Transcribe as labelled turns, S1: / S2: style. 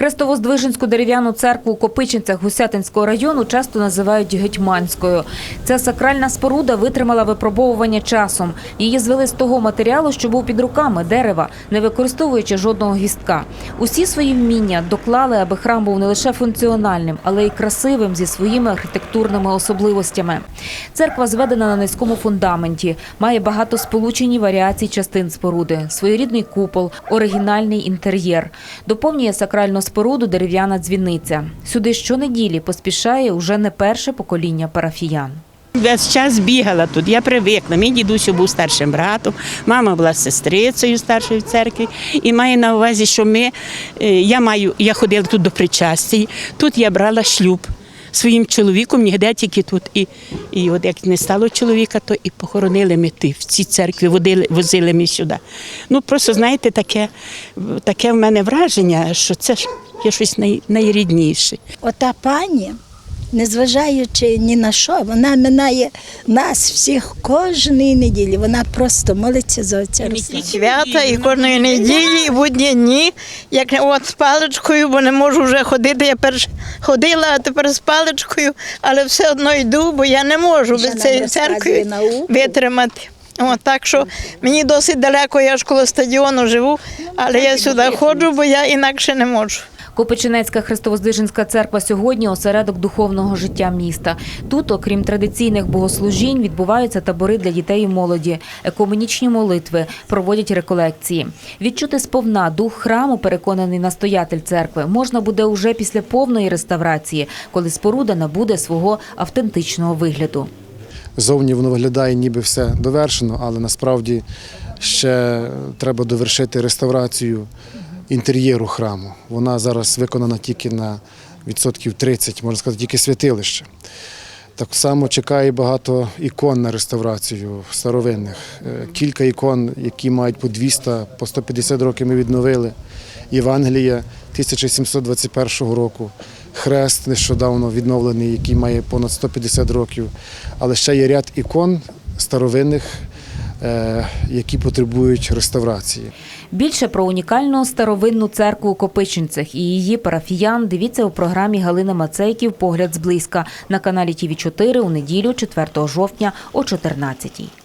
S1: Хрестово-Здвиженську дерев'яну церкву у Копичинцях Гусятинського району часто називають гетьманською. Ця сакральна споруда витримала випробовування часом. Її звели з того матеріалу, що був під руками дерева, не використовуючи жодного гістка. Усі свої вміння доклали, аби храм був не лише функціональним, але й красивим зі своїми архітектурними особливостями. Церква зведена на низькому фундаменті, має багато сполучені варіацій частин споруди, своєрідний купол, оригінальний інтер'єр. Доповнює сакральну споруду дерев'яна дзвіниця. Сюди щонеділі поспішає уже не перше покоління парафіян.
S2: Весь час бігала тут, я привикла. Мій дідусь був старшим братом, мама була сестрицею старшої в церкві. І має на увазі, що ми, е, я маю, я ходила тут до причастя, тут я брала шлюб своїм чоловіком, нігде тільки тут. І, і от як не стало чоловіка, то і похоронили ми ти в цій церкві, водили, возили ми сюди. Ну просто знаєте, таке, таке в мене враження, що це ж є щось най, найрідніше.
S3: Ота пані, незважаючи ні на що, вона минає нас всіх кожної неділі. Вона просто молиться за отця Руслана.
S4: свята і кожної неділі, і будні дні. Як от з паличкою, бо не можу вже ходити. Я перш ходила, а тепер з паличкою, але все одно йду, бо я не можу без цієї церкви витримати. От, так що мені досить далеко, я ж коло стадіону живу, але я сюди ходжу, бо я інакше не можу.
S1: Копичинецька Христовоздвиженська церква сьогодні осередок духовного життя міста. Тут, окрім традиційних богослужінь, відбуваються табори для дітей і молоді, екуменічні молитви, проводять реколекції. Відчути сповна дух храму, переконаний настоятель церкви, можна буде уже після повної реставрації, коли споруда набуде свого автентичного вигляду.
S5: Зовні воно виглядає ніби все довершено, але насправді ще треба довершити реставрацію інтер'єру храму. Вона зараз виконана тільки на відсотків 30, можна сказати, тільки святилище. Так само чекає багато ікон на реставрацію старовинних. Е, Кілька ікон, які мають по 200, по 150 років ми відновили. Євангелія 1721 року, хрест нещодавно відновлений, який має понад 150 років. Але ще є ряд ікон старовинних, які потребують реставрації.
S1: Більше про унікальну старовинну церкву у Копичинцях і її парафіян дивіться у програмі Галини Мацейків Погляд зблизька на каналі ТІВІ 4 у неділю 4 жовтня о 14